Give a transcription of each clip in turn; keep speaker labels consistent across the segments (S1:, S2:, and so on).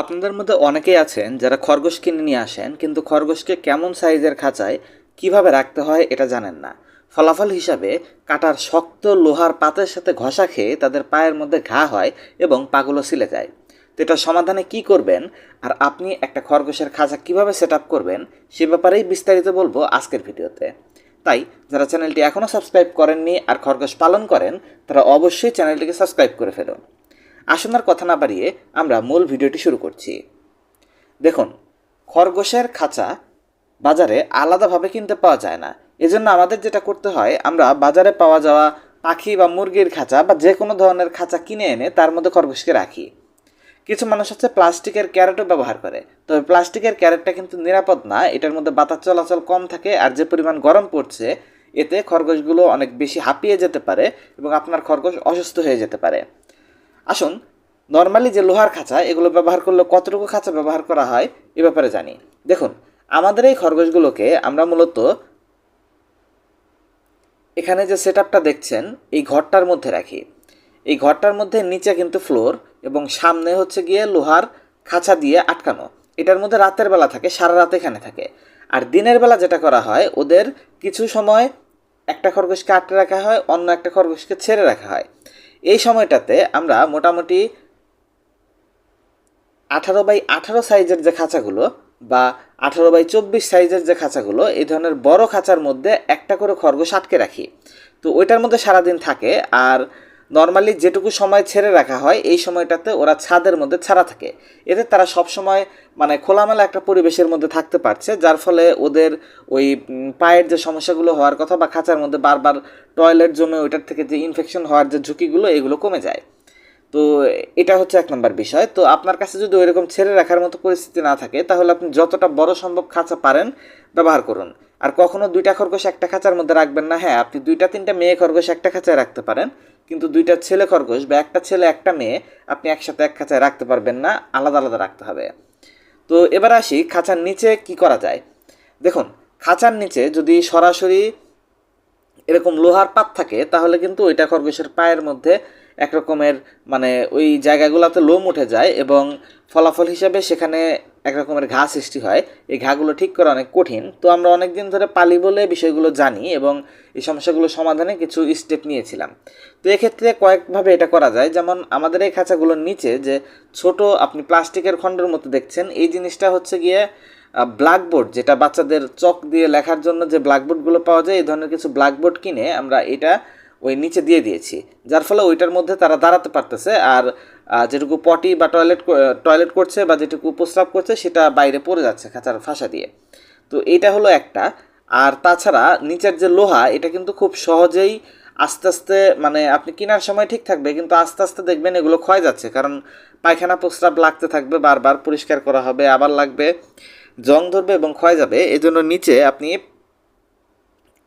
S1: আপনাদের মধ্যে অনেকেই আছেন যারা খরগোশ কিনে নিয়ে আসেন, কিন্তু খরগোশকে কেমন সাইজের খাঁচায় কীভাবে রাখতে হয় এটা জানেন না। ফলাফল হিসাবে কাটার শক্ত লোহার পাতের সাথে ঘষা খেয়ে তাদের পায়ের মধ্যে ঘা হয় এবং পাগুলো সিলে যায়। তো এটা সমাধানে কি করবেন আর আপনি একটা খরগোশের খাঁচা কীভাবে সেট করবেন সে ব্যাপারেই বিস্তারিত বলব আজকের ভিডিওতে। তাই যারা চ্যানেলটি এখনও সাবস্ক্রাইব করেননি আর খরগোশ পালন করেন, তারা অবশ্যই চ্যানেলটিকে সাবস্ক্রাইব করে ফেলুন। আসুন আর কথা না বাড়িয়ে আমরা মূল ভিডিওটি শুরু করছি। দেখুন, খরগোশের খাঁচা বাজারে আলাদাভাবে কিনতে পাওয়া যায় না। এজন্য আমাদের যেটা করতে হয়, আমরা বাজারে পাওয়া যাওয়া পাখি বা মুরগির খাঁচা বা যে কোনো ধরনের খাঁচা কিনে এনে তার মধ্যে খরগোশকে রাখি। কিছু মানুষ হচ্ছে প্লাস্টিকের ক্যারেটও ব্যবহার করে। তবে প্লাস্টিকের ক্যারেটটা কিন্তু নিরাপদ না, এটার মধ্যে বাতাস চলাচল কম থাকে আর যে পরিমাণ গরম পড়ছে, এতে খরগোশগুলো অনেক বেশি হাঁপিয়ে যেতে পারে এবং আপনার খরগোশ অসুস্থ হয়ে যেতে পারে। আসুন নর্মালি যে লোহার খাঁচা, এগুলো ব্যবহার করলে কতটুকু খাঁচা ব্যবহার করা হয় এ ব্যাপারে জানি। দেখুন, আমাদের এই খরগোশগুলোকে আমরা মূলত এখানে যে সেট দেখছেন, এই ঘরটার মধ্যে রাখি। এই ঘরটার মধ্যে নিচে কিন্তু ফ্লোর এবং সামনে হচ্ছে গিয়ে লোহার খাঁচা দিয়ে আটকানো। এটার মধ্যে রাতের বেলা থাকে, সারা রাত এখানে থাকে। আর দিনের বেলা যেটা করা হয়, ওদের কিছু সময় একটা খরগোশকে আটকে রাখা হয়, অন্য একটা খরগোশকে ছেড়ে রাখা হয়। এই সময়টাতে আমরা মোটামুটি আঠারো বাই আঠারো সাইজের যে খাঁচাগুলো বা আঠারো বাই চব্বিশ সাইজের যে খাঁচাগুলো, এই ধরনের বড় খাঁচার মধ্যে একটা করে খরগোশ আটকে রাখি। তো ওইটার মধ্যে সারাদিন থাকে আর নর্মালি যেটুকু সময় ছেড়ে রাখা হয়, এই সময়টাতে ওরা ছাদের মধ্যে ছাড়া থাকে। এতে তারা সব সময় মানে খোলামেলা একটা পরিবেশের মধ্যে থাকতে পারছে, যার ফলে ওদের ওই পায়ের যে সমস্যাগুলো হওয়ার কথা বা খাঁচার মধ্যে বারবার টয়লেট জমে ওইটার থেকে যে ইনফেকশন হওয়ার যে ঝুঁকিগুলো, এগুলো কমে যায়। তো এটা হচ্ছে এক নম্বর বিষয়। তো আপনার কাছে যদি ওইরকম ছেড়ে রাখার মতো পরিস্থিতি না থাকে, তাহলে আপনি যতটা বড় সম্ভব খাঁচা পারেন, ব্যবহার করুন। আর কখনো দুইটা খরগোশ একটা খাঁচার মধ্যে রাখবেন না। হ্যাঁ আপনি দুইটা, তিনটা মেয়ে খরগোশ একটা খাঁচায় রাখতে পারেন। কিন্তু দুইটা ছেলে খরগোশ বা একটা ছেলে, একটা মেয়ে, আপনি একসাথে এক খাঁচায় রাখতে পারবেন না, আলাদা আলাদা রাখতে হবে। তো এবার আসি খাঁচার নিচে কি করা যায়। দেখুন, খাঁচার নিচে যদি সরাসরি এরকম লোহার পাত থাকে, তাহলে কিন্তু ওইটা খরগোশের পায়ের মধ্যে এক রকমের মানে ওই জায়গাগুলোতে লোম উঠে যায় এবং ফলাফল হিসাবে সেখানে এক রকমের ঘা সৃষ্টি হয়। এই ঘাগুলো ঠিক করা অনেক কঠিন। তো আমরা অনেক দিন ধরে পালি বলে বিষয়গুলো জানি এবং এই সমস্যাগুলো সমাধানে কিছু স্টেপ নিয়েছিলাম। তো এক্ষেত্রে কয়েকভাবে এটা করা যায়। যেমন আমাদের এই খাঁচাগুলোর নিচে যে ছোট আপনি প্লাস্টিকের খণ্ডের মতো দেখছেন, এই জিনিসটা হচ্ছে গিয়ে ব্ল্যাকবোর্ড যেটা বাচ্চাদের চক দিয়ে লেখার জন্য যে ব্ল্যাকবোর্ডগুলো পাওয়া যায়, এই ধরনের কিছু ব্ল্যাকবোর্ড কিনে আমরা এটা ওই নিচে দিয়ে দিয়েছি। যার ফলে ওইটার মধ্যে তারা দাঁড়াতে পারতেছে আর যেটুকু পটি বা টয়লেট টয়লেট করছে বা যেটুকু প্রস্রাব করছে সেটা বাইরে পড়ে যাচ্ছে খাঁচার ফাঁসা দিয়ে। তো এইটা হলো একটা। আর তাছাড়া নিচের যে লোহা, এটা কিন্তু খুব সহজেই আস্তে আস্তে মানে আপনি কেনার সময় ঠিক থাকবে, কিন্তু আস্তে আস্তে দেখবেন এগুলো ক্ষয় যাচ্ছে। কারণ পায়খানা প্রস্রাব লাগতে থাকবে, বারবার পরিষ্কার করা হবে, আবার লাগবে, জং ধরবে এবং ক্ষয় যাবে। এই জন্য নিচে আপনি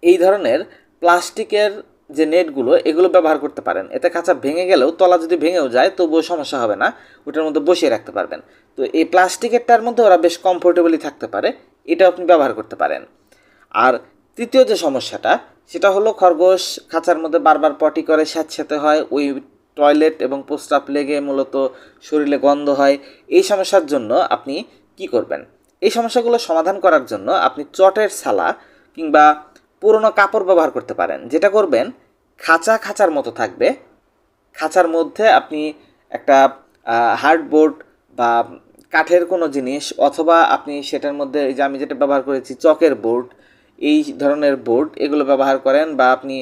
S1: এই ধরনের প্লাস্টিকের যে নেটগুলো, এগুলো ব্যবহার করতে পারেন। এতে খাঁচা ভেঙে গেলেও তলা যদি ভেঙেও যায়, তবুও সমস্যা হবে না। ওটার মধ্যে বসিয়ে রাখতে পারবেন। তো এই প্লাস্টিকেরটার মধ্যে ওরা বেশ কমফোর্টেবলি থাকতে পারে। এটা আপনি ব্যবহার করতে পারেন। আর তৃতীয় যে সমস্যাটা, সেটা হলো খরগোশ খাঁচার মধ্যে বারবার পটি করে স্যাঁতস্যাঁতে হয়। ওই টয়লেট এবং প্রস্রাব লেগে মূলত শরীরে গন্ধ হয়। এই সমস্যার জন্য আপনি কি করবেন? এই সমস্যাগুলো সমাধান করার জন্য আপনি চটের ছালা কিংবা পুরনো কাপড় ব্যবহার করতে পারেন। যেটা করবেন, খাঁচা খাঁচার মতো থাকবে। খাঁচার মধ্যে আপনি একটা হার্ডবোর্ড বা কাঠের কোনো জিনিস অথবা আপনি সেটার মধ্যে এই যে আমি যেটা ব্যবহার করেছি, চকের বোর্ড, এই ধরনের বোর্ড, এগুলো ব্যবহার করেন বা আপনি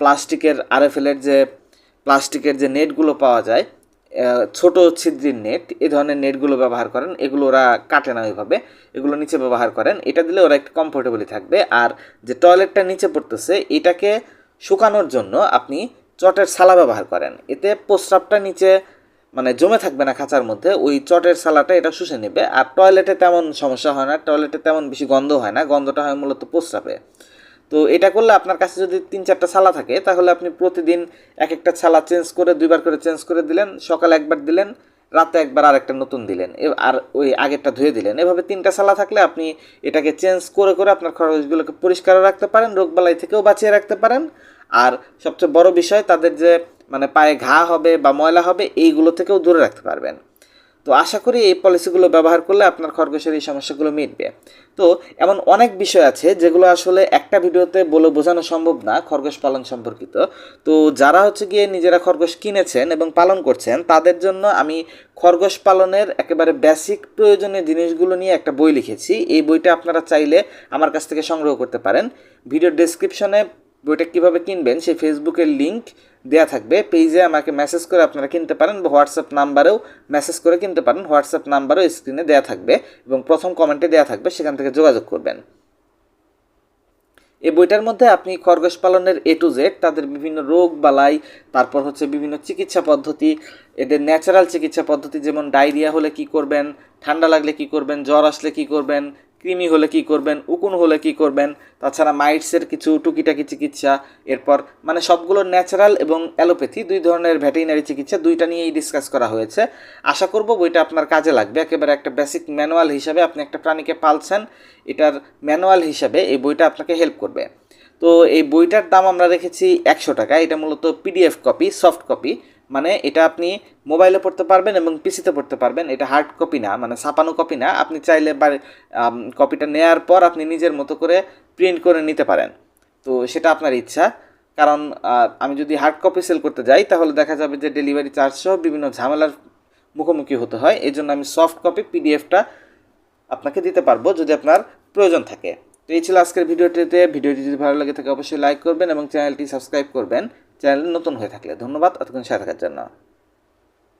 S1: প্লাস্টিকের আরএফএলের যে, প্লাস্টিকের যে নেটগুলো পাওয়া যায় ছোট ছিদ্রির নেট এ ধরনের নেটগুলো ব্যবহার করেন, এগুলো ওরা কাটে না ওইভাবে, এগুলো নিচে ব্যবহার করেন, এটা দিলে ওরা একটু কমফোর্টেবলি থাকবে, আর যে টয়লেটটা নিচে পড়তেছে, এটাকে শুকানোর জন্য আপনি চটের সালা ব্যবহার করেন, এতে প্রস্রাবটা নিচে মানে জমে থাকবে না খাঁচার মধ্যে, ওই চটের সালাটা এটা শুষে নেবে, আর টয়লেটে তেমন সমস্যা হয় না টয়লেটে তেমন বেশি গন্ধ হয় না, গন্ধটা হয় মূলত প্রস্রাবে। তো এটা করলে আপনার কাছে যদি তিন চারটা ছালা থাকে, তাহলে আপনি প্রতিদিন এক একটা ছালা চেঞ্জ করে, দুইবার করে চেঞ্জ করে দিলেন, সকালে একবার দিলেন, রাতে একবার আর একটা নতুন দিলেন আর ওই আগেরটা ধুয়ে দিলেন। এভাবে তিনটা ছালা থাকলে আপনি এটাকে চেঞ্জ করে করে আপনার খরচগুলোকে পরিষ্কার রাখতে পারেন রোগবালাই থেকেও বাঁচিয়ে রাখতে পারেন। আর সবচেয়ে বড় বিষয়, তাদের যে মানে পায়ে ঘা হবে বা ময়লা হবে, এইগুলো থেকেও দূরে রাখতে পারবেন। তো আশা করি এই পলিসিগুলো ব্যবহার করলে আপনার খরগোশের এই সমস্যাগুলো মিটবে। তো এমন অনেক বিষয় আছে যেগুলো আসলে একটা ভিডিওতে বলে বোঝানো সম্ভব না, খরগোশ পালন সম্পর্কিত। তো যারা হচ্ছে গিয়ে নিজেরা খরগোশ কিনেছেন এবং পালন করছেন, তাদের জন্য আমি খরগোশ পালনের একেবারে বেসিক প্রয়োজনীয় জিনিসগুলো নিয়ে একটা বই লিখেছি। এই বইটা আপনারা চাইলে আমার কাছ থেকে সংগ্রহ করতে পারেন। ভিডিও ডেসক্রিপশনে বইটা কীভাবে কিনবেন, সেই ফেসবুকের লিঙ্ক দেওয়া থাকবে। পেজে আমাকে মেসেজ করে আপনারা কিনতে পারেন বা হোয়াটসঅ্যাপ নাম্বারেও মেসেজ করে কিনতে পারেন। হোয়াটসঅ্যাপ নাম্বারও স্ক্রিনে দেওয়া থাকবে এবং প্রথম কমেন্টে দেওয়া থাকবে, সেখান থেকে যোগাযোগ করবেন। এই বইটার মধ্যে আপনি খরগোশ পালনের এ টু জেড তাদের বিভিন্ন রোগ বালাই, তারপর হচ্ছে বিভিন্ন চিকিৎসা পদ্ধতি, এদের ন্যাচারাল চিকিৎসা পদ্ধতি যেমন ডায়রিয়া হলে কি করবেন, ঠান্ডা লাগলে কি করবেন, জ্বর আসলে কি করবেন কৃমি হলে কি করবেন, উকুন হলে কি করবেন, তাছাড়া মাইটসের কিছু টুকিটাকি চিকিৎসা, এরপর মানে সবগুলো ন্যাচারাল এবং অ্যালোপ্যাথি, দুই ধরনের ভেটেরিনারি চিকিৎসা দুইটা নিয়েই ডিসকাস করা হয়েছে। আশা করব বইটা আপনার কাজে লাগবে। একেবারে একটা বেসিক ম্যানুয়াল হিসাবে আপনি একটা প্রাণীকে পালছেন, এটার ম্যানুয়াল হিসাবে এই বইটা আপনাকে হেল্প করবে। তো এই বইটার দাম আমরা রেখেছি একশো টাকা। এটা মূলত পিডিএফ কপি সফট কপি মানে এটা আপনি মোবাইলে পড়তে পারবেন এবং পিসিতে পড়তে পারবেন। এটা হার্ড কপি না মানে ছাপানো কপি না। আপনি চাইলে কপিটা নেয়ার পর আপনি নিজের মতো করে প্রিন্ট করে নিতে পারেন। তো সেটা আপনার ইচ্ছা। কারণ আমি যদি হার্ড কপি সেল করতে যাই, তাহলে দেখা যাবে যে ডেলিভারি চার্জ সহ বিভিন্ন ঝামেলার মুখোমুখি হতে হয়। এই জন্য আমি সফট কপি পিডিএফটা আপনাকে দিতে পারব যদি আপনার প্রয়োজন থাকে। তো এই ছিল আজকের ভিডিওটিতে। ভিডিওটি যদি ভালো লাগে থাকে, অবশ্যই লাইক করবেন এবং চ্যানেলটি সাবস্ক্রাইব করবেন। চ্যানেল নতুন হয়ে থাকলে ধন্যবাদ। অতক্ষণ সাথে থাকার জন্য।